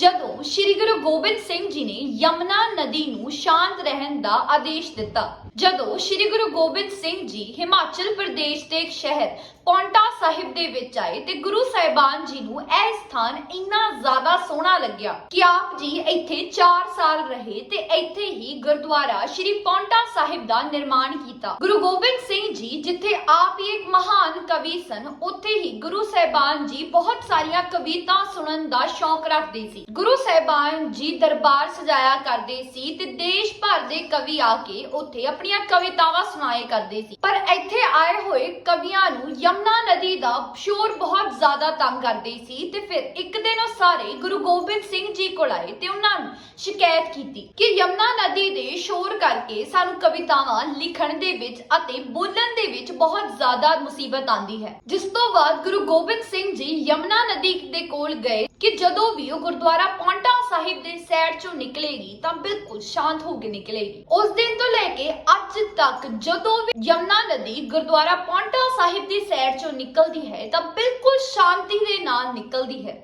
ਜਦੋਂ ਸ੍ਰੀ ਗੁਰੂ ਗੋਬਿੰਦ ਸਿੰਘ ਜੀ ਨੇ ਯਮਨਾ ਨਦੀ ਨੂੰ ਸ਼ਾਂਤ ਰਹਿਣ ਦਾ ਆਦੇਸ਼ ਦਿੱਤਾ, ਜਦੋਂ ਸ੍ਰੀ ਗੁਰੂ ਗੋਬਿੰਦ ਸਿੰਘ ਜੀ ਹਿਮਾਚਲ ਪ੍ਰਦੇਸ਼ ਦੇ ਇੱਕ ਸ਼ਹਿਰ ਪੌਂਟਾ ਸਾਹਿਬ ਦੇ ਵਿੱਚ ਆਏ ਤੇ ਗੁਰੂ ਸਾਹਿਬਾਨ ਜੀ ਨੂੰ ਇਹ ਸਥਾਨ ਇੰਨਾ ਜ਼ਿਆਦਾ ਸੋਹਣਾ ਲੱਗਿਆ ਕਿ ਆਪ ਜੀ ਇੱਥੇ 4 ਸਾਲ ਰਹੇ ਤੇ ਇੱਥੇ ਹੀ ਗੁਰਦੁਆਰਾ ਸ੍ਰੀ ਪੌਂਟਾ ਸਾਹਿਬ ਦਾ ਨਿਰਮਾਣ ਕੀਤਾ। ਗੁਰੂ ਗੋਬਿੰਦ ਸਿੰਘ ਜੀ ਆਪ ਹੀ ਇੱਕ ਮਹਾਨ ਕਵੀ ਸਨ। ਉੱਥੇ ਹੀ ਗੁਰੂ ਸਾਹਿਬਾਨ ਜੀ ਬਹੁਤ ਸਾਰੀਆਂ ਕਵਿਤਾ ਸੁਣਨ ਦਾ ਸ਼ੌਕ ਰੱਖਦੇ ਸੀ। ਗੁਰੂ ਸਾਹਿਬਾਨ ਜੀ ਦਰਬਾਰ ਸਜਾਇਆ ਕਰਦੇ ਸੀ ਤੇ ਦੇਸ਼ ਭਰ ਦੇ ਕਵੀ ਆ ਕੇ ਉੱਥੇ ਆਪਣੀਆਂ ਕਵਿਤਾਵਾਂ ਸੁਣਾਏ ਕਰਦੇ ਸੀ। ਪਰ ਇੱਥੇ ਆਏ ਹੋਏ ਕਵੀਆਂ ਨੂੰ ਯਮਨਾ ਨਦੀ ਦਾ ਸ਼ੋਰ ਬਹੁਤ ਜ਼ਿਆਦਾ ਤੰਗ ਕਰਦੇ ਸੀ ਤੇ ਫਿਰ ਇੱਕ ਦਿਨ ਉਹ ਸਾਰੇ ਗੁਰੂ ਗੋਬਿੰਦ ਸਿੰਘ ਜੀ ਕੋਲ ਆਏ ਤੇ ਉਹਨਾਂ ਨੂੰ ਸ਼ਿਕਾਇਤ ਕੀਤੀ ਕਿ ਯਮਨਾ ਨਦੀ ਦੇ ਸ਼ੋਰ ਕਰਕੇ ਸਾਨੂੰ ਕਵਿਤਾਵਾਂ ਲਿਖਣ ਦੇ ਵਿੱਚ ਅਤੇ ਬੋਲਣ ਦੇ ਵਿੱਚ ਬਹੁਤ ਜ਼ਿਆਦਾ ਮੁਸੀਬਤ ਆਂਦੀ ਹੈ। ਜਿਸ ਤੋਂ ਬਾਅਦ ਗੁਰੂ ਗੋਬਿੰਦ ਸਿੰਘ ਜੀ ਯਮਨਾ ਨਦੀ ਦੇ ਕੋਲ ਗਏ ਕਿ ਜਦੋਂ ਵੀ ਉਹ ਗੁਰਦੁਆਰਾ ਪੌਂਟਾ ਸਾਹਿਬ ਦੇ ਸੈਰ ਚੋਂ ਨਿਕਲੇਗੀ ਤਾਂ ਬਿਲਕੁਲ ਸ਼ਾਂਤ ਹੋ ਕੇ ਨਿਕਲੇਗੀ। ਉਸ ਦਿਨ ਤੋਂ ਲੈ ਕੇ ਅੱਜ ਤੱਕ ਜਦੋਂ ਵੀ ਯਮਨਾ ਨਦੀ ਗੁਰਦੁਆਰਾ ਪੌਂਟਾ ਸਾਹਿਬ ਦੀ ਸੈਰ ਚੋਂ ਨਿਕਲਦੀ ਹੈ ਤਾਂ ਬਿਲਕੁਲ ਸ਼ਾਂਤੀ ਦੇ ਨਾਲ ਨਿਕਲਦੀ ਹੈ।